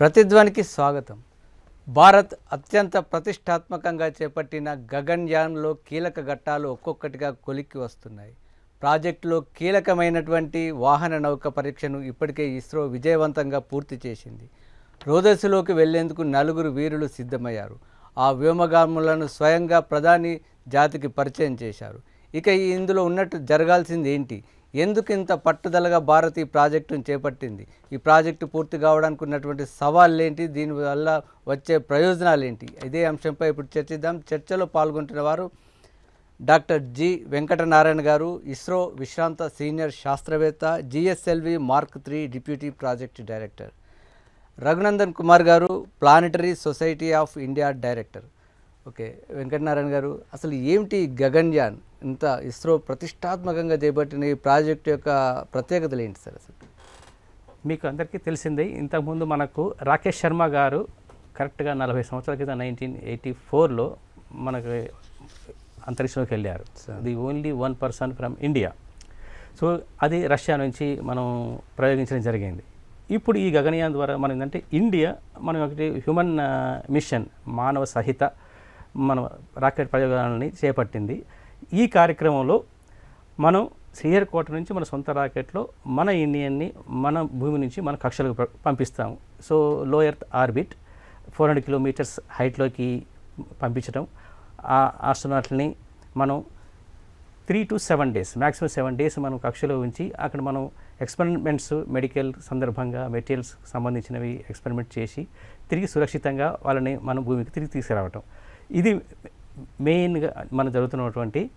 ప్రతిధ్వనికి స్వాగతం. భారత్ అత్యంత ప్రతిష్టాత్మకంగా చేపట్టిన గగన్యాన్లో కీలక ఘట్టాలు ఒక్కొక్కటిగా కొలిక్కి వస్తున్నాయి. ప్రాజెక్టులో కీలకమైనటువంటి వాహన నౌక పరీక్షను ఇప్పటికే ఇస్రో విజయవంతంగా పూర్తి చేసింది. రోదస్సులోకి వెళ్ళేందుకు నలుగురు వీరులు సిద్ధమయ్యారు. ఆ వ్యోమగాములను స్వయంగా ప్రధాని జాతికి పరిచయం చేశారు. ఇక ఇందులో ఉన్నట్టు జరగాల్సింది ఏంటి ఎందుకు ఇంత పట్టుదలగా భారత్ ఈ ప్రాజెక్టును చేపట్టింది? ఈ ప్రాజెక్టు పూర్తి కావడానికి ఉన్నటువంటి సవాళ్ళు ఏంటి దీనివల్ల వచ్చే ప్రయోజనాలు ఏంటి ఇదే అంశంపై ఇప్పుడు చర్చిద్దాం. చర్చలో పాల్గొంటున్న వారు డాక్టర్ జి. వెంకటనారాయణ గారు ఇస్రో విశ్రాంత సీనియర్ శాస్త్రవేత్త GSLV mark three deputy project director. Raghunandan Kumar garu planetary society of India director. Okay Venkatanarayana garu అసలు ఏమిటి గగన్యాన్? ఇంత ఇస్రో ప్రతిష్టాత్మకంగా చేపట్టిన ఈ ప్రాజెక్టు యొక్క ప్రత్యేకతలు ఏంటి సార్ అసలు? మీకు అందరికీ తెలిసిందే ఇంతకుముందు మనకు రాకేష్ శర్మ గారు కరెక్ట్గా నలభై సంవత్సరాల క్రితం నైన్టీన్ ఎయిటీ ఫోర్లో మనకు అంతరిక్షంలోకి వెళ్ళారు. The only one person from India. So అది రష్యా నుంచి మనం ప్రయోగించడం జరిగింది. ఇప్పుడు ఈ గగనయాన్ ద్వారా మనం ఏంటంటే ఇండియా మనం ఒకటి హ్యూమన్ మిషన్ మానవ సహిత మన రాకెట్ ప్రయోగాలని చేపట్టింది. ఈ కార్యక్రమంలో మనం శ్రీహరికోట నుంచి మన సొంత రాకెట్లో మన ఇండియన్ని మన భూమి నుంచి మన కక్షలకు ప- పంపిస్తాము. So low earth orbit four hundred kilometres హైట్లోకి పంపించడం ఆ ఆస్ట్రోనాట్లని మనం three to seven days maximum seven days మనం కక్షలో ఉంచి అక్కడ మనం ఎక్స్పెరిమెంట్స్ మెడికల్ సందర్భంగా మెటీరియల్స్ సంబంధించినవి ఎక్స్పెరిమెంట్ చేసి తిరిగి సురక్షితంగా వాళ్ళని మనం భూమికి తిరిగి తీసుకురావటం. ఇది మెయిన్గా మన జరుగుతున్నటువంటి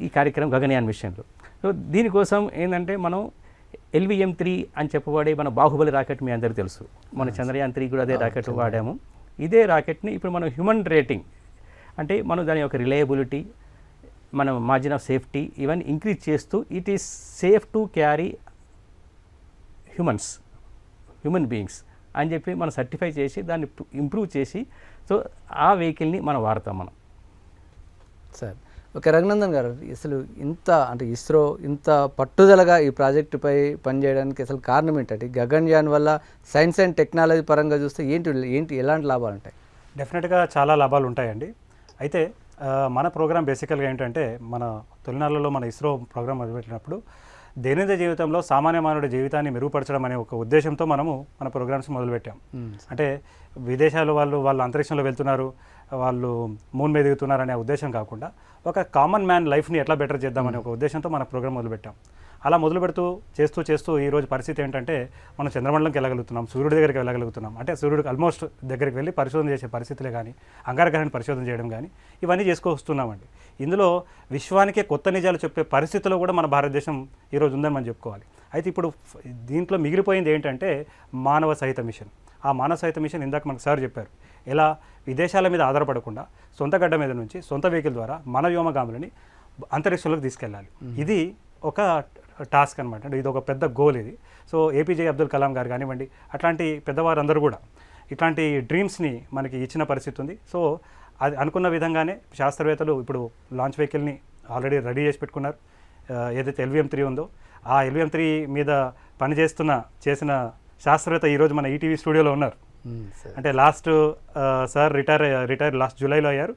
ఈ- కార్యక్రమం గగనయాన్ మిషన్లో. సో దీనికోసం ఏంటంటే మనం ఎల్విఎం త్రీ అని చెప్పబడే మన బాహుబలి రాకెట్ మీ అందరికీ తెలుసు. మన చంద్రయాన్ త్రీ కూడా అదే రాకెట్ వాడాము. ఇదే రాకెట్ని ఇప్పుడు మనం హ్యూమన్ రేటింగ్ అంటే మనం దాని యొక్క రిలయబిలిటీ మన మార్జిన్ ఆఫ్ సేఫ్టీ ఇవన్నీ ఇంక్రీజ్ చేస్తూ it is safe to carry humans human beings అని చెప్పి మనం సర్టిఫై చేసి దాన్ని ఇంప్రూవ్ చేసి సో ఆ వెహికల్ని మనం వాడతాం మనం. సార్. ఓకే రఘునందన్ గారు అసలు ఇంత అంటే ఇస్రో ఇంత పట్టుదలగా ఈ ప్రాజెక్టుపై పనిచేయడానికి అసలు కారణం ఏంటంటే గగన్ గగన్యాన్ వల్ల సైన్స్ అండ్ టెక్నాలజీ పరంగా చూస్తే ఏంటి ఏంటి ఎలాంటి లాభాలు ఉంటాయి? డెఫినెట్గా చాలా లాభాలు ఉంటాయండి. అయితే మన ప్రోగ్రామ్ బేసికల్గా ఏంటంటే మన తొలినాళ్ళలో మన ఇస్రో ప్రోగ్రామ్ మొదలుపెట్టినప్పుడు దైనందిన జీవితంలో సామాన్య మానవుడి జీవితాన్ని మెరుగుపరచడం అనే ఒక ఉద్దేశంతో మనము మన ప్రోగ్రామ్స్ మొదలుపెట్టాం. అంటే విదేశాలు వాళ్ళు వాళ్ళు అంతరిక్షంలో వెళ్తున్నారు వాళ్ళు మూన్ మీద దిగుతున్నారు అనే ఉద్దేశం కాకుండా ఒక కామన్ మ్యాన్ లైఫ్ని ఎట్లా బెటర్ చేద్దామనే ఒక ఉద్దేశంతో మన ప్రోగ్రామ్ మొదలుపెట్టాం. అలా మొదలు పెడుతూ చేస్తూ చేస్తూ ఈ రోజు పరిస్థితి ఏంటంటే మనం చంద్రమండలంకి వెళ్ళగలుగుతున్నాం సూర్యుడి దగ్గరికి వెళ్ళగలుగుతున్నాం. అంటే సూర్యుడికి ఆల్మోస్ట్ దగ్గరికి వెళ్ళి పరిశోధన చేసే పరిస్థితులే కానీ అంగారగ్రహాన్ని పరిశోధన చేయడం కానీ ఇవన్నీ చేసుకొస్తున్నామండి. ఇందులో విశ్వానికే కొత్త నిజాలు చెప్పే పరిస్థితిలో కూడా మన భారతదేశం ఈరోజు ఉందని మనం చెప్పుకోవాలి. అయితే ఇప్పుడు దీంట్లో మిగిలిపోయింది ఏంటంటే మానవ సహిత మిషన్. ఆ మానవ సహిత మిషన్ ఇందాక మనకు సార్ చెప్పారు. ఎలా? విదేశాల మీద ఆధారపడకుండా సొంత గడ్డ మీద నుంచి సొంత వెహికల్ ద్వారా మన వ్యోమగాములని అంతరిక్షంలోకి తీసుకెళ్ళాలి. ఇది ఒక టాస్క్ అనమాట అంటే ఇది ఒక పెద్ద గోల్ ఇది. సో ఏపీజే అబ్దుల్ కలాం గారు కానివ్వండి అట్లాంటి పెద్దవారందరూ కూడా ఇట్లాంటి డ్రీమ్స్ని మనకి ఇచ్చిన పరిస్థితి ఉంది. సో అది అనుకున్న విధంగానే శాస్త్రవేత్తలు ఇప్పుడు లాంచ్ వెహికల్ని ఆల్రెడీ రెడీ చేసి పెట్టుకున్నారు. ఏదైతే ఎల్విఎం త్రీ ఉందో ఆ ఎల్విఎం త్రీ మీద పనిచేస్తున్న చేసిన శాస్త్రవేత్త ఈరోజు మన ఈటీవీ స్టూడియోలో ఉన్నారు. అంటే last sir retire retire last జూలైలో అయ్యారు.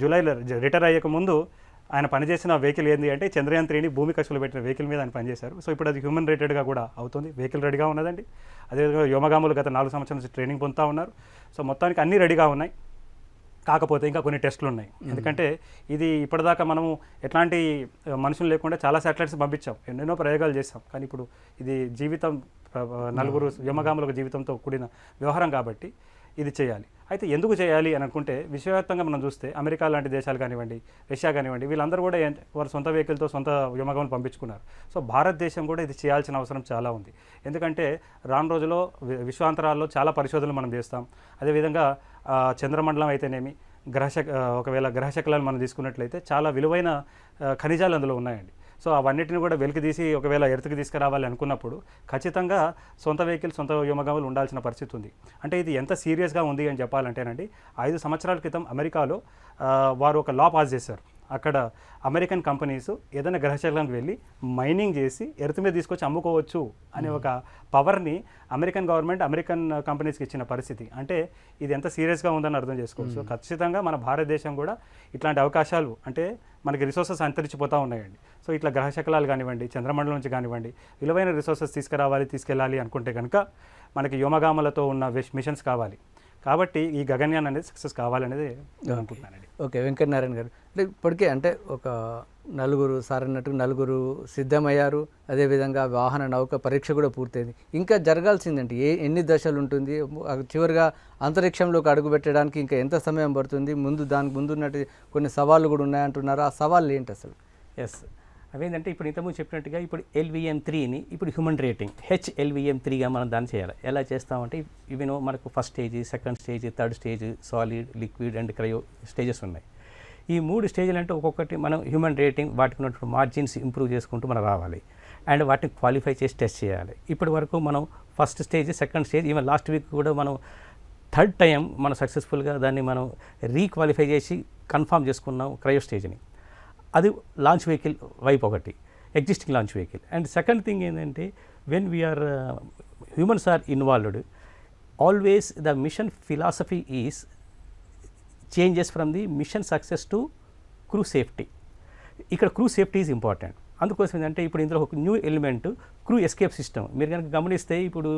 జూలైలో రిటైర్ అయ్యక ముందు ఆయన పనిచేసిన వెహికల్ ఏంది అంటే చంద్రయాన్ త్రీని భూమి కక్షలో పెట్టిన వెహికల్ మీద ఆయన పనిచేశారు సో ఇప్పుడు అది హ్యూమన్ రేటెడ్గా కూడా అవుతుంది. వెహికల్ రెడీగా ఉన్నదండి. అదేవిధంగా వ్యోమగాములు గత నాలుగు సంవత్సరాల నుంచి ట్రైనింగ్ పొందుతూ ఉన్నారు. సో మొత్తానికి అన్నీ రెడీగా ఉన్నాయి. కాకపోతే ఇంకా కొన్ని టెస్టులు ఉన్నాయి ఎందుకంటే ఇది ఇప్పటిదాకా మనము ఎట్లాంటి మనుషులు లేకుండా చాలా శాటిలైట్స్ పంపించాం. ఎన్నెన్నో ప్రయోగాలు చేస్తాం కానీ ఇప్పుడు ఇది జీవితం నలుగురు వ్యోమగాములకు జీవితంతో కూడిన వ్యవహారం కాబట్టి ఇది చేయాలి. అయితే ఎందుకు చేయాలి అని అనుకుంటే విశ్వవ్యాప్తంగా మనం చూస్తే అమెరికా లాంటి దేశాలు కానివ్వండి రష్యా కానివ్వండి వీళ్ళందరూ కూడా వారి సొంత వెహికల్తో సొంత వ్యోమగాములు పంపించుకున్నారు. సో భారతదేశం కూడా ఇది చేయాల్సిన అవసరం చాలా ఉంది. ఎందుకంటే రాను రోజుల్లో వి- విశ్వాంతరాల్లో చాలా పరిశోధనలు మనం చేస్తాం. అదేవిధంగా చంద్రమండలం అయితేనేమి గ్రహశక ఒకవేళ గ్రహశకలాలు మనం తీసుకున్నట్లయితే చాలా విలువైన ఖనిజాలు అందులో ఉన్నాయండి. సో అవన్నిటిని కూడా వెలికి తీసి ఒకవేళ ఎర్త్కి తీసుకురావాలి అనుకున్నప్పుడు ఖచ్చితంగా సొంత వెహికల్ సొంత వ్యోమగాములు ఉండాల్సిన పరిస్థితి ఉంది. అంటే ఇది ఎంత సీరియస్గా ఉంది అని చెప్పాలంటేనండి ఐదు సంవత్సరాల క్రితం అమెరికాలో వారు ఒక లా పాస్ చేశారు. అక్కడ అమెరికన్ కంపెనీస్ ఏదైనా గ్రహశకలానికి వెళ్ళి మైనింగ్ చేసి ఎర్త్ మీద తీసుకొచ్చి అమ్ముకోవచ్చు అనే ఒక పవర్ని అమెరికన్ గవర్నమెంట్ అమెరికన్ కంపెనీస్కి ఇచ్చిన పరిస్థితి. అంటే ఇది ఎంత సీరియస్గా ఉందని అర్థం చేసుకోవచ్చు. సో ఖచ్చితంగా మన భారతదేశం కూడా ఇట్లాంటి అవకాశాలు అంటే మనకి రిసోర్సెస్ అంతరించిపోతూ ఉన్నాయండి. సో ఇట్లా గ్రహశకలాలు కానివ్వండి చంద్రమండలం నుంచి కానివ్వండి విలువైన రిసోర్సెస్ తీసుకురావాలి తీసుకెళ్ళాలి అనుకుంటే కనుక మనకి వ్యోమగాములతో ఉన్న విష్- మిషన్స్ కావాలి. కాబట్టి ఈ గగన్యాన్ అనేది సక్సెస్ కావాలనేది నేను అనుకుంటున్నానండి ఓకే వెంకటనారాయణ గారు. అంటే ఇప్పటికే అంటే ఒక నలుగురు సార్ అన్నట్టు నలుగురు సిద్ధమయ్యారు. అదేవిధంగా వాహన నౌక పరీక్ష కూడా పూర్తయింది. ఇంకా జరగాల్సిందంటే ఏ ఎన్ని దశలు ఉంటుంది? చివరిగా అంతరిక్షంలోకి అడుగు పెట్టడానికి ఇంకా ఎంత సమయం పడుతుంది? ముందు దానికి ముందు ఉన్నట్టు కొన్ని సవాళ్ళు కూడా ఉన్నాయంటున్నారు? ఆ సవాళ్ళు ఏంటి అసలు? ఎస్ అవేంటంటే ఇప్పుడు ఇంతకుముందు చెప్పినట్టుగా ఇప్పుడు ఎల్విఎం త్రీని ఇప్పుడు హ్యూమన్ రేటింగ్ హెచ్ ఎల్విఎం త్రీగా మనం దాన్ని చేయాలి. ఎలా చేస్తామంటే ఇవినో మనకు first stage second stage third stage solid liquid and cryo stages ఉన్నాయి. ఈ మూడు స్టేజ్లు అంటే ఒక్కొక్కటి మనం హ్యూమన్ రేటింగ్ వాటికి ఉన్నటువంటి మార్జిన్స్ ఇంప్రూవ్ చేసుకుంటూ మనం రావాలి. అండ్ వాటిని క్వాలిఫై చేసి టెస్ట్ చేయాలి. ఇప్పటి వరకు మనం first stage second stage even last week కూడా మనం థర్డ్ టైం మనం సక్సెస్ఫుల్గా దాన్ని మనం రీక్వాలిఫై చేసి కన్ఫామ్ చేసుకున్నాం క్రయో స్టేజ్ని అది లాంచ్ వెహికల్ వైపు ఒకటి existing launch vehicle and second thing ఏంటంటే when we are humans are involved always the mission philosophy is changes from the mission success to crew safety ఇక్కడ క్రూ సేఫ్టీ ఈజ్ ఇంపార్టెంట్ అందుకోసం ఏంటంటే ఇప్పుడు ఇందులో ఒక new element crew escape system మీరు కనుక గమనిస్తే ఇప్పుడు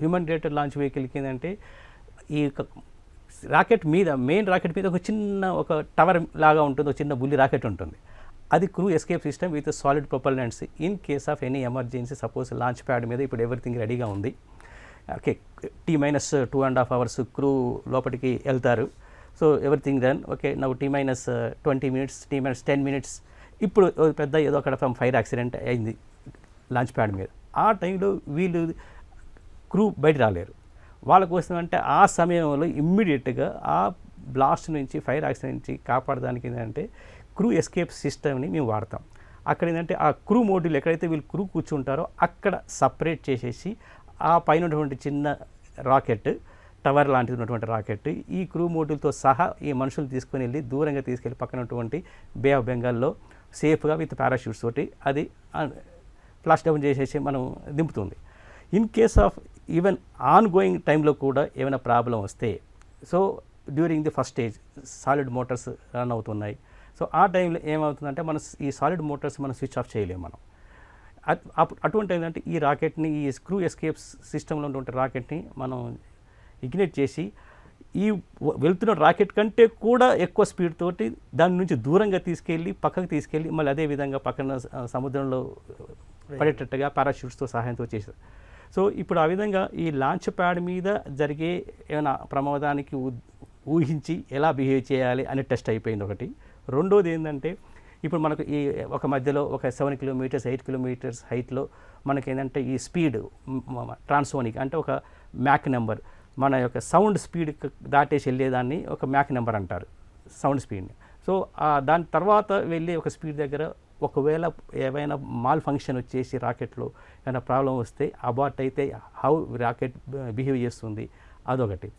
హ్యూమన్ రేటెడ్ లాంచ్ వెహికల్కి ఏంటంటే ఈ రాకెట్ మీద మెయిన్ రాకెట్ మీద ఒక చిన్న ఒక టవర్ లాగా ఉంటుంది ఒక చిన్న బుల్లి రాకెట్ ఉంటుంది. అది crew escape system with solid propellants in case of any emergency suppose launch pad మీద ఇప్పుడు ఎవ్రీథింగ్ రెడీగా ఉంది. Okay T minus two and half hours crew లోపలికి వెళ్తారు. సో ఎవ్రీథింగ్ దెన్ ఓకే నవ్వు T minus twenty minutes T minus ten minutes ఇప్పుడు పెద్ద ఏదో అక్కడ ఫ్రమ్ ఫైర్ యాక్సిడెంట్ అయింది లాంచ్ ప్యాడ్ మీద. ఆ టైంలో వీళ్ళు క్రూ బయట రాలేరు. వాళ్ళ కోసం అంటే ఆ సమయంలో ఇమ్మీడియట్గా ఆ బ్లాస్ట్ నుంచి ఫైర్ యాక్సిడెంట్ నుంచి కాపాడడానికి ఏంటంటే క్రూ ఎస్కేప్ సిస్టమ్ని మేము వాడతాం. అక్కడ ఏంటంటే ఆ క్రూ మోడ్యూల్ ఎక్కడైతే వీళ్ళు క్రూ కూర్చుంటారో అక్కడ సపరేట్ చేసేసి ఆ పైన ఉన్నటువంటి చిన్న రాకెట్ టవర్ లాంటిది ఉన్నటువంటి రాకెట్ ఈ క్రూ మోడ్యూల్తో సహా ఈ మనుషులు తీసుకుని వెళ్ళి దూరంగా తీసుకెళ్ళి పక్కన ఉన్నటువంటి బే ఆఫ్ బెంగాల్లో సేఫ్గా విత్ పారాషూట్స్ తోటి అది ఫ్లాష్ డౌన్ చేసేసి మనం దింపుతుంది. In case of even ongoing టైంలో కూడా ఏమైనా ప్రాబ్లం వస్తే so during the first stage solid motors run అవుతున్నాయి. సో ఆ టైంలో ఏమవుతుందంటే మనం ఈ సాలిడ్ మోటార్స్ మనం స్విచ్ ఆఫ్ చేయలేము మనం. అటువంటి ఏంటంటే ఈ రాకెట్ని ఈ స్క్రూ ఎస్కేప్ సిస్టంలో ఉన్నటువంటి రాకెట్ని మనం ఇగ్నేట్ చేసి ఈ వెళ్తున్న రాకెట్ కంటే కూడా ఎక్కువ స్పీడ్ తోటి దాని నుంచి దూరంగా తీసుకెళ్ళి పక్కకు తీసుకెళ్ళి మళ్ళీ అదే విధంగా పక్కన సముద్రంలో పడేటట్టుగా పారాషూట్స్తో సహాయంతో చేశారు సో ఇప్పుడు ఆ విధంగా ఈ లాంచ్ ప్యాడ్ మీద జరిగే ఏమైనా ప్రమాదానికి ఊహించి ఎలా బిహేవ్ చేయాలి అనే టెస్ట్ అయిపోయింది ఒకటి. రెండోది ఏంటంటే ఇప్పుడు మనకు ఈ ఒక మధ్యలో ఒక సెవెన్ కిలోమీటర్స్ ఎయిట్ కిలోమీటర్స్ హైట్లో మనకి ఏంటంటే ఈ స్పీడ్ ట్రాన్స్ఫోనిక్ అంటే ఒక మ్యాక్ నెంబర్ మన యొక్క సౌండ్ స్పీడ్ దాటేసి వెళ్ళేదాన్ని ఒక మ్యాక్ నెంబర్ అంటారు సౌండ్ స్పీడ్ని సో దాని తర్వాత వెళ్ళి ఒక స్పీడ్ దగ్గర ఒకవేళ ఏమైనా మాల్ ఫంక్షన్ వచ్చేసి రాకెట్లో ఏమైనా ప్రాబ్లం వస్తే అబార్ట్ అయితే హౌ రాకెట్ బిహేవ్ చేస్తుంది అదొకటి.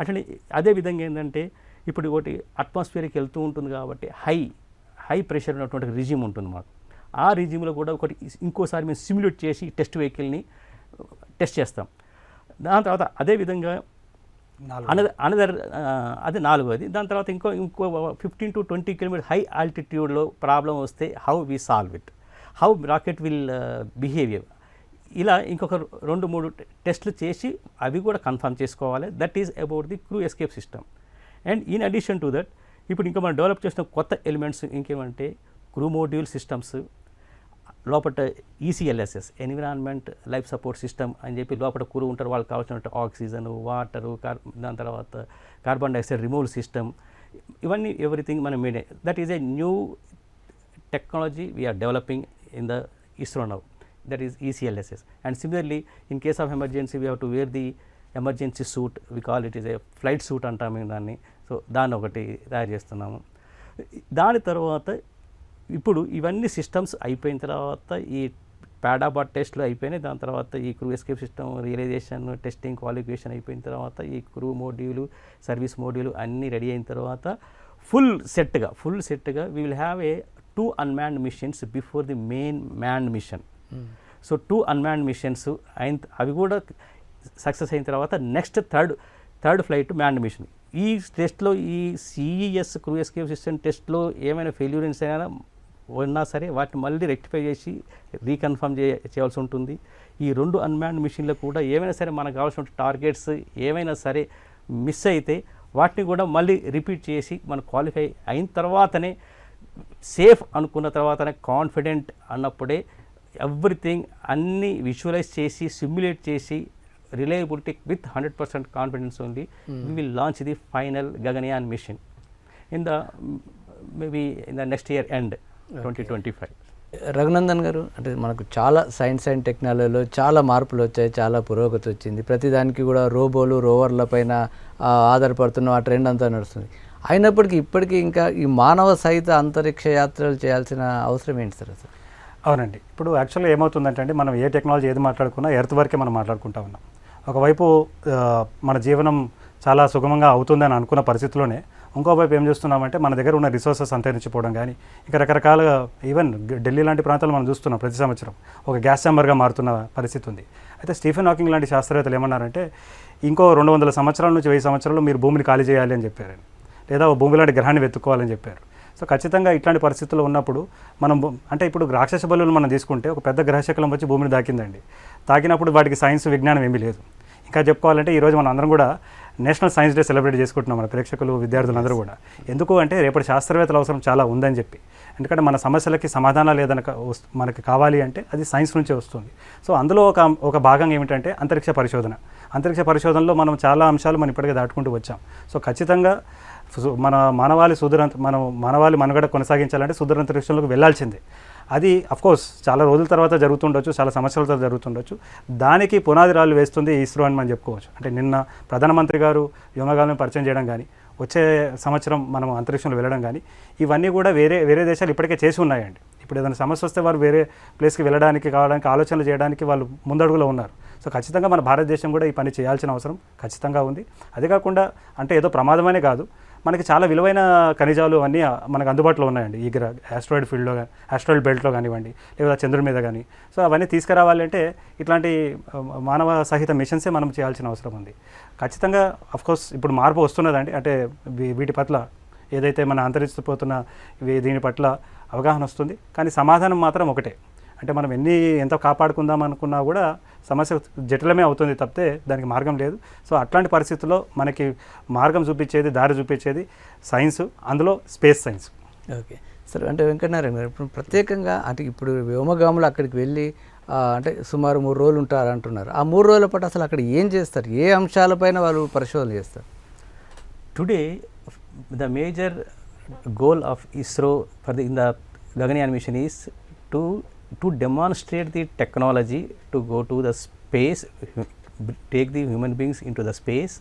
అట్లనే అదే విధంగా ఏంటంటే ఇప్పుడు ఒకటి అట్మాస్ఫియర్కి వెళ్తూ ఉంటుంది కాబట్టి హై హై ప్రెషర్ ఉన్నటువంటి రిజిమ్ ఉంటుంది మాకు. ఆ రిజిమ్లో కూడా ఒకటి ఇంకోసారి మేము సిమ్యులేట్ చేసి టెస్ట్ వెహికల్ని టెస్ట్ చేస్తాం. దాని తర్వాత అదే అనదర్ అనదర్ uh, అది నాలుగోది. దాని తర్వాత ఇంకో ఇంకో fifteen to twenty kilometre high ఆల్టిట్యూడ్లో problem వస్తే how we solve it how rocket will behaviour ఇలా ఇంకొక రెండు మూడు టెస్ట్లు చేసి అవి కూడా కన్ఫర్మ్ చేసుకోవాలి. That is about the crew escape system and in addition to that ఇప్పుడు ఇంకా మనం డెవలప్ చేసిన కొత్త ఎలిమెంట్స్ ఇంకేమంటే క్రూ మోడ్యూల్ సిస్టమ్స్ లోపల ECLSS environment life support system అని చెప్పి లోపల కూరు ఉంటారు. వాళ్ళకి కావాల్సిన ఆక్సిజన్ వాటరు కార్ దాని తర్వాత కార్బన్ డైఆక్సైడ్ రిమూవల్ సిస్టమ్ ఇవన్నీ ఎవ్రీథింగ్ మనం made that is a new technology we are developing in the ISRO now that is ECLSS and similarly in case of emergency we have to wear the emergency suit we call it is a flight suit అంటాము మేము దాన్ని. So దాన్ని ఒకటి తయారు చేస్తున్నాము. దాని తర్వాత ఇప్పుడు ఇవన్నీ సిస్టమ్స్ అయిపోయిన తర్వాత ఈ పాడాబాట్ టెస్ట్లు అయిపోయినాయి. దాని తర్వాత ఈ crew escape system realisation testing qualification అయిపోయిన తర్వాత ఈ క్రూ మోడ్యూలు సర్వీస్ మోడ్యూలు అన్నీ రెడీ అయిన తర్వాత ఫుల్ సెట్గా full సెట్గా we will have a two unmanned missions before the main manned mission so two unmanned missions అయిన అవి కూడా సక్సెస్ అయిన తర్వాత next third third flight manned mission ఈ టెస్ట్లో ఈ సిఈఎస్ క్రూ ఎస్కేప్ సిస్టమ్ టెస్ట్లో ఏమైనా ఫెయిల్యూరెన్స్ అయినా ఉన్నా సరే వాటిని మళ్ళీ రెక్టిఫై చేసి రీకన్ఫర్మ్ చే చేయాల్సి ఉంటుంది. ఈ రెండు అన్మాన్డ్ మిషన్లో కూడా ఏమైనా సరే మనకు కావాల్సిన టార్గెట్స్ ఏమైనా సరే మిస్ అయితే వాటిని కూడా మళ్ళీ రిపీట్ చేసి మనం క్వాలిఫై అయిన తర్వాతనే సేఫ్ అనుకున్న తర్వాతనే కాన్ఫిడెంట్ అన్నప్పుడే ఎవ్రీథింగ్ అన్ని విజువలైజ్ చేసి సిమ్యులేట్ చేసి reliability with hundred percent confidence ఉంది. We will launch the final Gaganyaan mission. In the maybe in the next year end twenty twenty five. Raghunandan garu అంటే మనకు చాలా సైన్స్ అండ్ టెక్నాలజీలో చాలా మార్పులు వచ్చాయి చాలా పురోగతి వచ్చింది. ప్రతిదానికి కూడా రోబోలు రోవర్ల పైన ఆధారపడుతున్న ఆ ట్రెండ్ అంతా నడుస్తుంది. అయినప్పటికీ ఇప్పటికీ ఇంకా ఈ మానవ సహిత అంతరిక్ష యాత్రలు చేయాల్సిన అవసరం ఏంటి సార్ అసలు? అవునండి. ఇప్పుడు యాక్చువల్గా ఏమవుతుందంటే అండి మనం ఏ టెక్నాలజీ ఏది మాట్లాడుకున్నా ఎర్త్ వరకే మనం మాట్లాడుకుంటా ఉన్నాం. ఒకవైపు మన జీవనం చాలా సుగమంగా అవుతుందని అనుకున్న పరిస్థితిలోనే ఇంకోవైపు ఏం చేస్తున్నామంటే మన దగ్గర ఉన్న రిసోర్సెస్ అంతరించిపోవడం కానీ ఇంకా రకరకాలుగా ఈవెన్ ఢిల్లీ లాంటి ప్రాంతాలు మనం చూస్తున్నాం ప్రతి సంవత్సరం. ఒక గ్యాస్ చాంబర్గా మారుతున్న పరిస్థితి ఉంది. అయితే స్టీఫెన్ హాకింగ్ లాంటి శాస్త్రవేత్తలు ఏమన్నారంటే ఇంకో రెండు వందల సంవత్సరాల నుంచి వెయ్యి సంవత్సరాలు మీరు భూమిని ఖాళీ చేయాలి అని చెప్పారు. లేదా ఓ భూమి లాంటి గ్రహాన్ని వెతుక్కోవాలని చెప్పారు. సో ఖచ్చితంగా ఇట్లాంటి పరిస్థితుల్లో ఉన్నప్పుడు మనం అంటే ఇప్పుడు రాక్షస బలులు మనం తీసుకుంటే ఒక పెద్ద గ్రహశకలం వచ్చి భూమిని దాకిందండి. తాకినప్పుడు వాటికి సైన్స్ విజ్ఞానం ఏమీ లేదు. ఇంకా చెప్పుకోవాలంటే ఈరోజు మనం అందరం కూడా నేషనల్ సైన్స్ డే సెలబ్రేట్ చేసుకుంటున్నాం మన ప్రేక్షకులు విద్యార్థులందరూ కూడా. ఎందుకు అంటే రేపటి శాస్త్రవేత్తల అవసరం చాలా ఉందని చెప్పి. ఎందుకంటే మన సమస్యలకి సమాధానాలు ఏదైనా మనకి కావాలి అంటే అది సైన్స్ నుంచే వస్తుంది. సో అందులో ఒక ఒక భాగం ఏమిటంటే అంతరిక్ష పరిశోధన. అంతరిక్ష పరిశోధనలో మనం చాలా అంశాలు మనం ఇప్పటికే దాటుకుంటూ వచ్చాం. సో ఖచ్చితంగా మన మానవాళి సుదూరంత మనం మానవాళి మనుగడ కొనసాగించాలంటే సుదూరంతరిక్షంలోకి వెళ్ళాల్సిందే అది కోర్స్ చాలా రోజుల తర్వాత జరుగుతుండొచ్చు చాలా సంవత్సరాల తర్వాత జరుగుతుండొచ్చు. దానికి పునాది రాళ్ళు వేస్తుంది ఇస్రో అని మనం చెప్పుకోవచ్చు. అంటే నిన్న ప్రధానమంత్రి గారు వ్యోమగాలను పరిచయం చేయడం కానీ వచ్చే సంవత్సరం మనం అంతరిక్షంలో వెళ్ళడం కానీ ఇవన్నీ కూడా వేరే వేరే దేశాలు ఇప్పటికే చేసి ఉన్నాయండి. ఇప్పుడు ఏదైనా సమస్య వస్తే వారు వేరే ప్లేస్కి వెళ్ళడానికి కావడానికి ఆలోచనలు చేయడానికి వాళ్ళు ముందడుగులో ఉన్నారు. సో ఖచ్చితంగా మన భారతదేశం కూడా ఈ పని చేయాల్సిన అవసరం ఖచ్చితంగా ఉంది. అదే కాకుండా అంటే ఏదో ప్రమాదమనే కాదు. మనకి చాలా విలువైన ఖనిజాలు అన్నీ మనకు అందుబాటులో ఉన్నాయండి. ఈ ఆస్ట్రాయిడ్ ఫీల్డ్లో కానీ ఆస్ట్రాయిడ్ బెల్ట్లో కానివ్వండి లేదా చంద్రుడి మీద కానీ సో అవన్నీ తీసుకురావాలంటే ఇట్లాంటి మానవ సహిత మిషన్సే మనం చేయాల్సిన అవసరం ఉంది. ఖచ్చితంగా అఫ్కోర్స్ ఇప్పుడు మార్పు వస్తున్నదండి. అంటే వీటి పట్ల ఏదైతే మన అంతరించిపోతున్న దీని పట్ల అవగాహన వస్తుంది. కానీ సమాధానం మాత్రం ఒకటే. అంటే మనం ఎన్ని ఎంత కాపాడుకుందాం అనుకున్నా కూడా సమస్య జటిలమే అవుతుంది తప్పితే దానికి మార్గం లేదు. సో అట్లాంటి పరిస్థితుల్లో మనకి మార్గం చూపించేది దారి చూపించేది సైన్స్ అందులో స్పేస్ సైన్స్ ఓకే. సరే అంటే వెంకటనారాయణ గారు ఇప్పుడు ప్రత్యేకంగా అంటే ఇప్పుడు వ్యోమగాములు అక్కడికి వెళ్ళి అంటే సుమారు మూడు రోజులు ఉంటారు అంటున్నారు. ఆ మూడు రోజుల పాటు అసలు అక్కడ ఏం చేస్తారు? ఏ అంశాలపైన వాళ్ళు పరిశోధన చేస్తారు? Today, the major goal of ISRO for the in the Gaganyaan mission is to to demonstrate the technology to go to the space, hu- take the human beings into the space,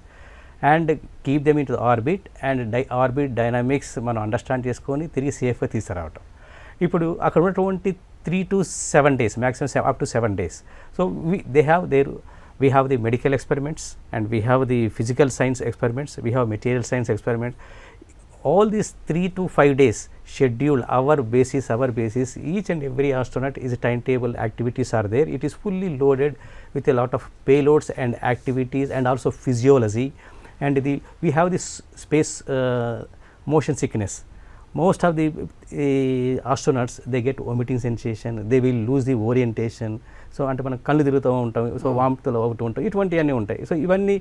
and keep them into the orbit and dy- orbit dynamics మనం understand చేసుకొని తిరిగి సేఫ్గా తీసుకురావటం ఇప్పుడు అక్కడ ఉన్నటువంటి three to seven days maximum up to seven days so we they have there we have the medical experiments and we have the physical science experiments we have material science experiment all these 3 to 5 days schedule our basis our basis each and every astronaut is a timetable activities are there it is fully loaded with a lot of payloads and activities and also physiology and the we have this space uh, motion sickness most of the uh, astronauts they get vomiting sensation they will lose the orientation so అంటే మనం కళ్ళు తిరుగుతూ ఉంటాం so వామితులు ఒకటి ఉంటాం ఇటువంటివన్నీ ఉంటాయి so ఇవన్నీ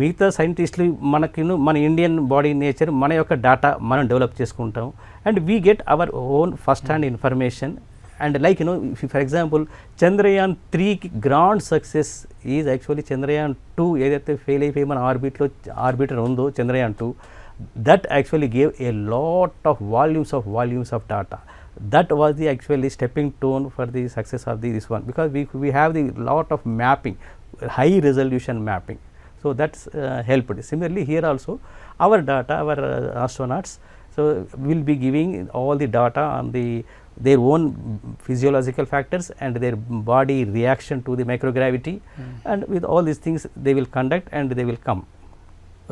మిగతా సైంటిస్టులు మనకి మన ఇండియన్ బాడీ నేచర్ మన యొక్క డేటా మనం డెవలప్ చేసుకుంటాం. And we get our own first hand information. And like you know for example Chandrayaan త్రీకి grand success is actually Chandrayaan two ఏదైతే ఫెయిల్ అయిపోయి మన ఆర్బిట్లో ఆర్బిటర్ ఉందో Chandrayaan two that actually gave a lot of volumes of volumes of data that was the actually stepping stone for the success of the this one because we we have the lot of mapping high resolution mapping so that's uh, helped similarly here also our data our uh, astronauts so will be giving all the data on the their own physiological factors and their body reaction to the microgravity and with all these things they will conduct and they will come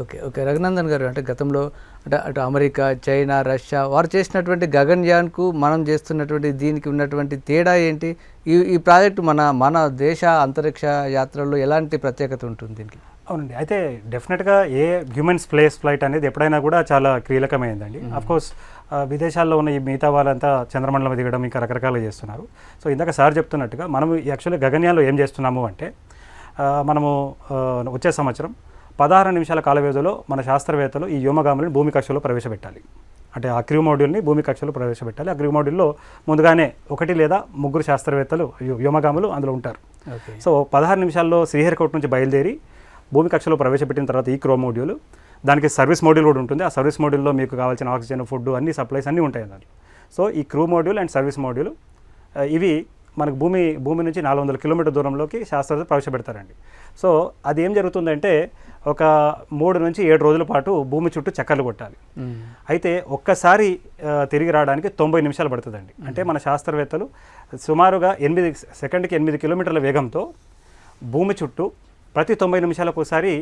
okay okay Raghunandan garu అంటే గతంలో అంటే అటు America China Russia వారు చేసినటువంటి గగన్యాన్కు మనం చేస్తున్నటువంటి దీనికి ఉన్నటువంటి తేడా ఏంటి ఈ ఈ ప్రాజెక్టు మన మన దేశ అంతరిక్ష యాత్రలో ఎలాంటి ప్రత్యేకత ఉంటుంది దీనికి అవునండి. అయితే డెఫినెట్గా ఏ హ్యూమన్ స్పేస్ ఫ్లైట్ అనేది ఎప్పుడైనా కూడా చాలా కీలకమైందండి. కోర్స్ విదేశాల్లో ఉన్న ఈ మిగతా వాళ్ళంతా చంద్రమండలం దిగడం ఇంకా రకరకాలుగా చేస్తున్నారు. సో ఇందాక సార్ చెప్తున్నట్టుగా మనం యాక్చువల్లీ గగన్యాన్లో ఏం చేస్తున్నాము అంటే మనము వచ్చే సంవత్సరం పదహారు నిమిషాల కాల వ్యవధిలో మన శాస్త్రవేత్తలు ఈ వ్యోమగాములను భూమి కక్షలో ప్రవేశపెట్టాలి. అంటే ఆ క్రూ మాడ్యూల్ని భూమి కక్షలో ప్రవేశపెట్టాలి. ఆ క్రూ మాడ్యూల్లో ముందుగానే ఒకటి లేదా ముగ్గురు శాస్త్రవేత్తలు వ్యోమగాములు అందులో ఉంటారు. సో పదహారు నిమిషాల్లో శ్రీహరికోట నుంచి బయలుదేరి భూమి కక్షలో ప్రవేశపెట్టిన తర్వాత ఈ క్రో మోడ్యూల్ దానికి సర్వీస్ మోడ్యూల్ కూడా ఉంటుంది. ఆ సర్వీస్ మోడ్యూల్లో మీకు కావాల్సిన ఆక్సిజన్ ఫుడ్ అన్ని సప్లైస్ అన్నీ ఉంటాయి దాంట్లో సో ఈ crew module and service module ఇవి మనకు భూమి భూమి నుంచి నాలుగు వందల కిలోమీటర్ దూరంలోకి శాస్త్రవేత్తలు ప్రవేశపెడతారండి. సో అది ఏం జరుగుతుందంటే ఒక మూడు నుంచి ఏడు రోజుల పాటు భూమి చుట్టూ చక్కర్లు కొట్టాలి. అయితే ఒక్కసారి తిరిగి రావడానికి తొంభై నిమిషాలు పడుతుందండి. అంటే మన శాస్త్రవేత్తలు సుమారుగా ఎనిమిది సెకండ్కి ఎనిమిది కిలోమీటర్ల వేగంతో భూమి చుట్టూ ప్రతి తొంభై నిమిషాలకు ఒకసారి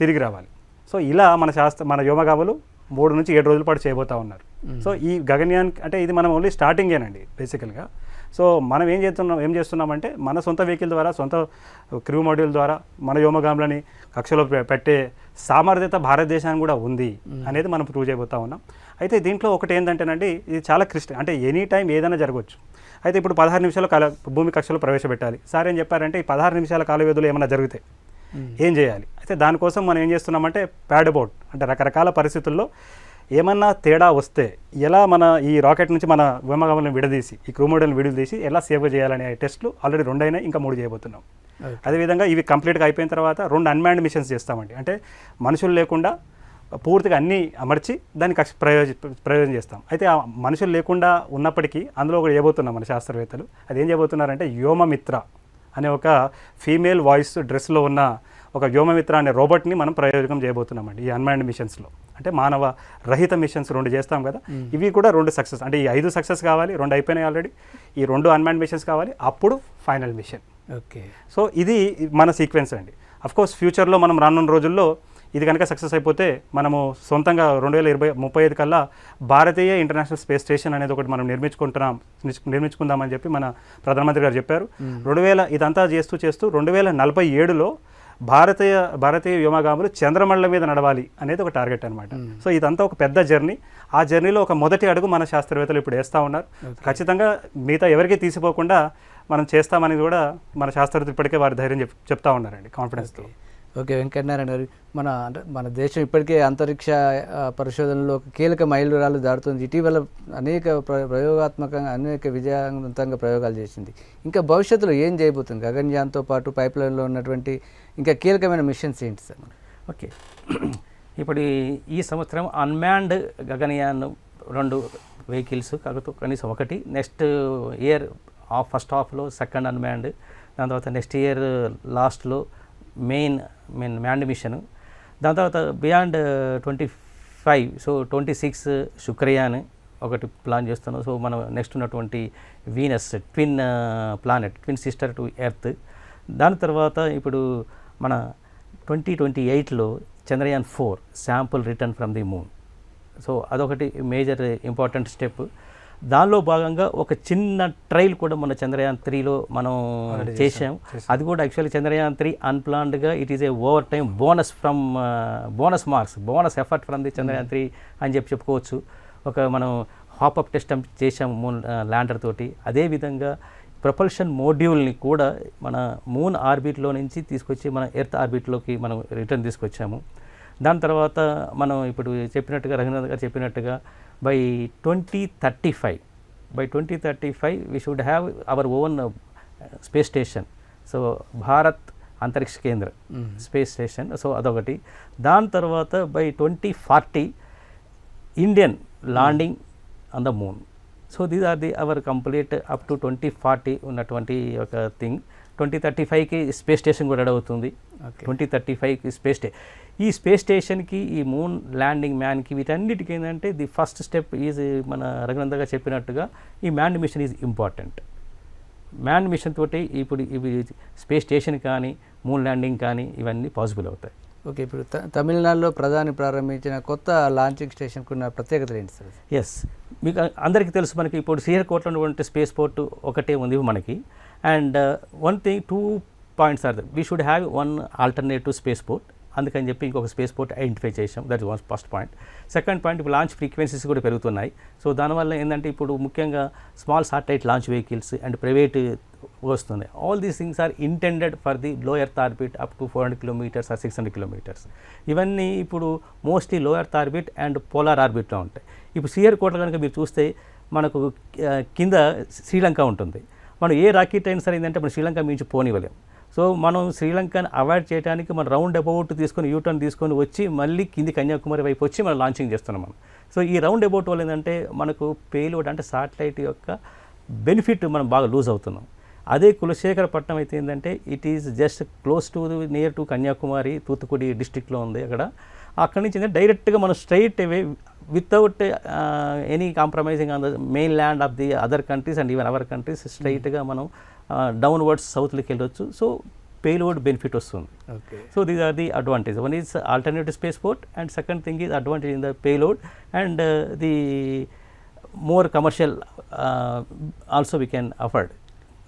తిరిగి రావాలి. సో ఇలా మన శాస్త్ర మన వ్యోమగాములు మూడు నుంచి ఏడు రోజుల పాటు చేయబోతా ఉన్నారు. సో ఈ గగన్యాన్ అంటే ఇది మనం ఓన్లీ స్టార్టింగేనండి బేసికల్గా. సో మనం ఏం చేస్తున్నాం ఏం చేస్తున్నామంటే మన సొంత వెహికల్ ద్వారా సొంత క్రూ మాడ్యూల్ ద్వారా మన వ్యోమగాములని కక్షలో పెట్టే సామర్థ్యత భారతదేశానికి కూడా ఉంది అనేది మనం ప్రూవ్ చేయబోతా ఉన్నాం. అయితే దీంట్లో ఒకటి ఏంటంటేనండి ఇది చాలా క్రిస్ట అంటే ఎనీ టైం ఏదైనా జరగవచ్చు అయితే ఇప్పుడు పదహారు నిమిషాల కాల భూమి కక్షలో ప్రవేశపెట్టాలి. సార్ ఏం చెప్పారంటే ఈ పదహారు నిమిషాల కాల వ్యవధిలో ఏమైనా జరుగుతాయి ఏం చేయాలి? అయితే దానికోసం మనం ఏం చేస్తున్నామంటే ప్యాడ్ బోట్ అంటే రకరకాల పరిస్థితుల్లో ఏమన్నా తేడా వస్తే ఎలా మన ఈ రాకెట్ నుంచి మన వ్యోమగాములను విడదీసి ఈ క్రూ మోడల్ని విడదీసి ఎలా సేవ్ చేయాలనే టెస్ట్లు ఆల్రెడీ రెండు అయినాయి ఇంకా మూడు చేయబోతున్నాం. అదేవిధంగా ఇవి కంప్లీట్గా అయిపోయిన తర్వాత రెండు అన్మాన్డ్ మిషన్స్ చేస్తామండి. అంటే మనుషులు లేకుండా పూర్తిగా అన్నీ అమర్చి దానికి కక్ష ప్రయోజ ప్రయోజనం చేస్తాం. అయితే ఆ మనుషులు లేకుండా ఉన్నప్పటికీ అందులో ఒకటి చేయబోతున్నాం మన శాస్త్రవేత్తలు. అది ఏం చేయబోతున్నారంటే వ్యోమమిత్ర అనే ఒక ఫీమేల్ వాయిస్ డ్రెస్లో ఉన్న ఒక వ్యోమమిత్ర అనే రోబోట్ని మనం ప్రయోజనం చేయబోతున్నామండి ఈ అన్మాన్డ్ మిషన్స్లో. అంటే మానవ రహిత మిషన్స్ రెండు చేస్తాం కదా ఇవి కూడా రెండు సక్సెస్ అంటే ఈ ఐదు సక్సెస్ కావాలి రెండు అయిపోయినాయి ఆల్రెడీ ఈ రెండు అన్మాన్డ్ మిషన్స్ కావాలి అప్పుడు ఫైనల్ మిషన్. ఓకే. సో ఇది మన సీక్వెన్స్ అండి. అఫ్ కోర్స్ ఫ్యూచర్లో మనం రానున్న రోజుల్లో ఇది కనుక సక్సెస్ అయిపోతే మనము సొంతంగా రెండు వేల ఇరవై ముప్పై ఐదు కల్లా భారతీయ ఇంటర్నేషనల్ స్పేస్ స్టేషన్ అనేది ఒకటి మనం నిర్మించుకుంటున్నాం నిర్- నిర్మించుకుందామని చెప్పి మన ప్రధానమంత్రి గారు చెప్పారు. రెండు వేల ఇదంతా చేస్తూ చేస్తూ రెండు వేల నలభై ఏడులో భారతీయ భారతీయ వ్యోమగాములు చంద్రమండలం మీద నడవాలి అనేది ఒక టార్గెట్ అనమాట సో ఇదంతా ఒక పెద్ద జర్నీ. ఆ జర్నీలో ఒక మొదటి అడుగు మన శాస్త్రవేత్తలు ఇప్పుడు వేస్తూ ఉన్నారు. ఖచ్చితంగా మిగతా ఎవరికీ తీసిపోకుండా మనం చేస్తామని కూడా మన శాస్త్రవేత్తలు ఇప్పటికే వారి ధైర్యం చెప్ చెప్తా ఉన్నారండి కాన్ఫిడెన్స్తో ఓకే వెంకటనారాయణ గారు మన అంటే మన దేశం ఇప్పటికే అంతరిక్ష పరిశోధనలో ఒక కీలక మైలురాళ్ళు దాడుతుంది ఇటీవల అనేక ప్ర- ప్రయోగాత్మకంగా అనేక విజయవంతంగా ప్రయోగాలు చేసింది. ఇంకా భవిష్యత్తులో ఏం చేయబోతుంది? గగన్యాన్తో పాటు పైప్ లైన్లో ఉన్నటువంటి ఇంకా కీలకమైన మిషన్స్ ఏంటి సార్? ఓకే. ఇప్పుడు ఈ- సంవత్సరం అన్మ్యాండ్ గగనయాన్ రెండు వెహికల్స్ కాకపోతే కనీసం ఒకటి. నెక్స్ట్ ఇయర్ ఆఫ్ ఫస్ట్ హాఫ్లో సెకండ్ అన్మ్యాండ్ దాని తర్వాత నెక్స్ట్ ఇయర్ లాస్ట్లో మెయిన్ మెయిన్ మ్యాండ్ మిషన్. దాని తర్వాత beyond twenty five so twenty six Shukrayaan ఒకటి ప్లాన్ చేస్తున్నాం. సో మనం నెక్స్ట్ ఉన్నటువంటి Venus twin planet twin sister to Earth. దాని తర్వాత ఇప్పుడు మన ట్వంటీ ట్వంటీ ఎయిట్లో Chandrayaan four sample return from the moon. So అదొకటి మేజర్ ఇంపార్టెంట్ స్టెప్. దానిలో భాగంగా ఒక చిన్న ట్రైల్ కూడా మన చంద్రయాన్ త్రీలో మనం చేసాం అది కూడా actually Chandrayaan three అన్ప్లాన్డ్గా it is a over time bonus from bonus marks bonus effort from the Chandrayaan three అని చెప్పి చెప్పుకోవచ్చు. ఒక మనం హాపప్ టెస్ట్ చేసాము మూన్ ల్యాండర్ తోటి. అదేవిధంగా ప్రపల్షన్ మోడ్యూల్ని కూడా మన మూన్ ఆర్బిట్లో నుంచి తీసుకొచ్చి మన ఎర్త్ ఆర్బిట్లోకి మనం రిటర్న్ తీసుకొచ్చాము. దాని తర్వాత మనం ఇప్పుడు చెప్పినట్టుగా రఘునాథ్ గారు చెప్పినట్టుగా by twenty thirty five by twenty thirty five we should have our own space station so Bharat Antariksh Kendra space station so అదొకటి దాని తర్వాత by twenty forty Indian landing on the moon so these are the our complete up to twenty forty ఉన్నటువంటి ఒక thing twenty thirty ఫైవ్కి space station కూడా అవుతుంది Okay. Twenty thirty ఫైవ్కి space stay ఈ స్పేస్ స్టేషన్కి ఈ మూన్ ల్యాండింగ్ మ్యాన్కి వీటన్నిటికీ ఏంటంటే ది ఫస్ట్ స్టెప్ ఈజ్ మన రఘునంద గారు చెప్పినట్టుగా ఈ man mission is important. Man mission తోటి ఇప్పుడు ఇవి స్పేస్ స్టేషన్ కానీ మూన్ ల్యాండింగ్ కానీ ఇవన్నీ పాసిబుల్ అవుతాయి. ఓకే ఇప్పుడు తమిళనాడులో ప్రధాని ప్రారంభించిన కొత్త లాంచింగ్ స్టేషన్కు ఉన్న ప్రత్యేకతలు ఏంటి సార్? ఎస్ మీకు అందరికీ తెలుసు మనకి ఇప్పుడు శ్రీహరికోటలో ఉన్నటువంటి స్పేస్ పోర్ట్ ఒకటే ఉంది మనకి. And one thing two points are we should have one alternative space port అందుకని చెప్పి ఇంకొక స్పేస్ పోర్ట్ ఐడెంటిఫై చేసాం that was first point second point ఇప్పుడు లాంచ్ ఫ్రీక్వెన్సీస్ కూడా పెరుగుతున్నాయి. సో దానివల్ల ఏంటంటే ఇప్పుడు ముఖ్యంగా small satellite launch vehicles and private వస్తున్నాయి all these things are intended for the low earth orbit up to four hundred kilometres or six hundred kilometres ఇవన్నీ ఇప్పుడు mostly low earth orbit and polar ఆర్బిట్లో ఉంటాయి. ఇప్పుడు CR కోట కనుక మీరు చూస్తే మనకు కింద శ్రీలంక ఉంటుంది. మనం ఏ రాకెట్ అయినా సరే ఏంటంటే మనం శ్రీలంక మించి పోనివ్వలేము సో మనం శ్రీలంకని అవాయిడ్ చేయడానికి మనం రౌండ్ అబౌట్ తీసుకొని యూటర్న్ తీసుకొని వచ్చి మళ్ళీ కింది కన్యాకుమారి వైపు వచ్చి మనం లాంచింగ్ చేస్తున్నాం మనం. సో ఈ రౌండ్ అబౌట్ వల్ల ఏంటంటే మనకు పేలోడ్ అంటే సాటిలైట్ యొక్క బెనిఫిట్ మనం బాగా లూజ్ అవుతున్నాం. అదే కులశేఖరపట్నం అయితే ఏంటంటే it is just close to near to Kanyakumari Thoothukudi డిస్టిక్లో ఉంది అక్కడ. అక్కడి నుంచి ఏంటంటే డైరెక్ట్గా మనం straight away without any compromising on the main land of the other countries and even our countries స్ట్రైట్గా మనం డౌన్వర్డ్స్ సౌత్లోకి వెళ్ళొచ్చు. సో పేలోడ్ బెనిఫిట్ వస్తుంది. Okay so these are the advantage one is alternative space port and second thing is advantage in the payload and the more commercial also we can afford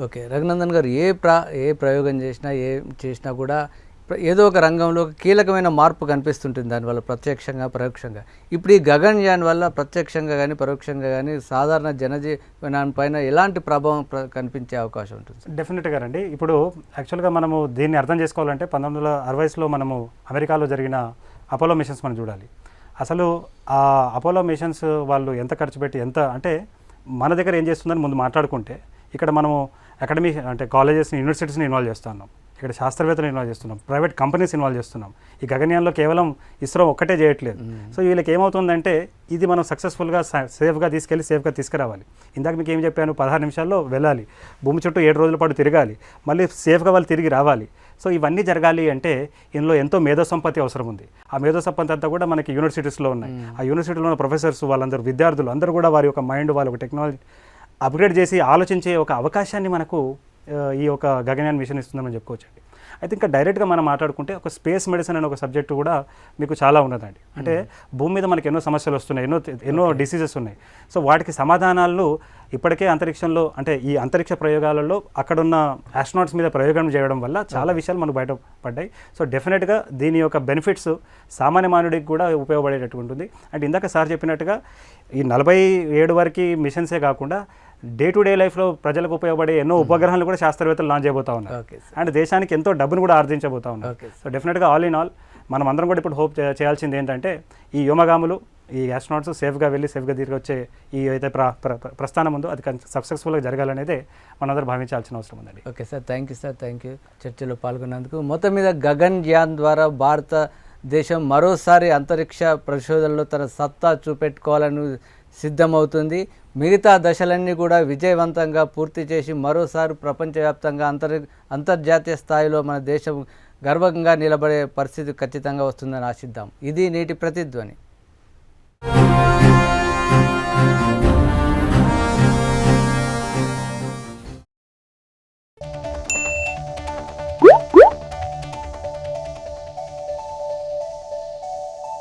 okay Raghunandan garu a ప్రా ఏ ప్రయోగం చేసినా ఏ చేసినా కూడా ఏదో ఒక రంగంలో ఒక కీలకమైన మార్పు కనిపిస్తుంటుంది దానివల్ల ప్రత్యక్షంగా పరోక్షంగా. ఇప్పుడు ఈ గగన్యాన్ వల్ల ప్రత్యక్షంగా కానీ పరోక్షంగా కానీ సాధారణ జనజీవనం పైన ఎలాంటి ప్రభావం ప్ర- కనిపించే అవకాశం ఉంటుంది డెఫినెట్గా అండి ఇప్పుడు యాక్చువల్గా మనము దీన్ని అర్థం చేసుకోవాలంటే పంతొమ్మిది వందల అరవైస్లో మనము అమెరికాలో జరిగిన అపోలో మిషన్స్ మనం చూడాలి. అసలు ఆ అపోలో మిషన్స్ వాళ్ళు ఎంత ఖర్చు పెట్టి ఎంత అంటే మన దగ్గర ఏం చేస్తుందని ముందు మాట్లాడుకుంటే ఇక్కడ మనము అకాడమీ అంటే కాలేజెస్ని యూనివర్సిటీస్ని ఇన్వాల్వ్ చేస్తున్నాం ఇక్కడ శాస్త్రవేత్తలు ఇన్వాల్వ్ చేస్తున్నాం. ప్రైవేట్ కంపెనీస్ ఇన్వాల్వ్ చేస్తున్నాం. ఈ గగన్యాన్లో కేవలం ఇస్రో ఒక్కటే చేయట్లేదు. సో వీళ్ళకి ఏమవుతుందంటే ఇది మనం సక్సెస్ఫుల్గా సేఫ్గా తీసుకెళ్ళి సేఫ్గా తీసుకురావాలి. ఇందాక మీకు ఏం చెప్పాను? పదహారు నిమిషాల్లో వెళ్ళాలి. భూమి చుట్టూ ఏడు రోజుల పాటు తిరగాలి. మళ్ళీ సేఫ్గా వాళ్ళు తిరిగి రావాలి. సో ఇవన్నీ జరగాలి అంటే ఇందులో ఎంతో మేధో సంపత్తి అవసరం ఉంది. ఆ మేధో సంపత్తి అంతా కూడా మనకి యూనివర్సిటీస్లో ఉన్నాయి. ఆ యూనివర్సిటీలో ఉన్న ప్రొఫెసర్స్ వాళ్ళందరూ విద్యార్థులు అందరూ కూడా వారి యొక్క మైండ్ వాళ్ళ టెక్నాలజీ అప్గ్రేడ్ చేసి ఆలోచించే ఒక అవకాశాన్ని మనకు ఈ యొక్క గగన్యాన్ మిషన్ ఇస్తుందని చెప్పుకోవచ్చండి. అయితే ఇంకా డైరెక్ట్గా మనం మాట్లాడుకుంటే ఒక స్పేస్ మెడిసిన్ అనే ఒక సబ్జెక్ట్ కూడా మీకు చాలా ఉన్నదండి. అంటే భూమి మీద మనకి ఎన్నో సమస్యలు వస్తున్నాయి ఎన్నో ఎన్నో డిసీజెస్ ఉన్నాయి. సో వాటికి సమాధానాలు ఇప్పటికే అంతరిక్షంలో అంటే ఈ అంతరిక్ష ప్రయోగాలలో అక్కడున్న ఆస్ట్రోనాట్స్ మీద ప్రయోగం చేయడం వల్ల చాలా విషయాలు మనకు బయటపడ్డాయి సో డెఫినెట్గా దీని యొక్క బెనిఫిట్స్ సామాన్య మానవుడికి కూడా ఉపయోగపడేటట్టు ఉంటుంది. అండ్ ఇందాక సార్ చెప్పినట్టుగా ఈ నలభై ఏడు వరకు మిషన్సే కాకుండా డే టు డే లైఫ్లో ప్రజలకు ఉపయోగపడే ఎన్నో ఉపగ్రహాలు కూడా శాస్త్రవేత్తలు లాంచ్ చేయబోతా ఉన్నారు. అండ్ దేశానికి ఎంతో డబ్బును కూడా ఆర్జించబోతా ఉన్నారు. ఓకే సో డెఫినెట్గా ఆల్ ఇన్ ఆల్ మనం అందరం కూడా ఇప్పుడు హోప్ చేయాల్సింది ఏంటంటే ఈ వ్యోమగాములు ఈ ఆస్ట్రోనాట్స్ సేఫ్గా వెళ్ళి సేఫ్గా తిరిగి వచ్చే ఈ అయితే ప్ర ప్ర- ప్ర- ప్రస్థానం ఉందో అది సక్సెస్ఫుల్గా జరగాలనేదే మనందరం భావించాల్సిన అవసరం ఉందండి. Okay sir thank you sir thank you చర్చలో పాల్గొన్నందుకు. మొత్తం మీద గగన్ యాన్ ద్వారా భారతదేశం మరోసారి అంతరిక్ష పరిశోధనలో తన సత్తా చూపెట్టుకోవాలని సిద్ధమవుతుంది. మిగతా దశలన్నీ కూడా విజయవంతంగా పూర్తి చేసి మరోసారి ప్రపంచవ్యాప్తంగా అంతర్ అంతర్జాతీయ స్థాయిలో మన దేశం గర్వంగా నిలబడే పరిస్థితి ఖచ్చితంగా వస్తుందని ఆశిద్దాం. ఇది నేటి ప్రతిధ్వని.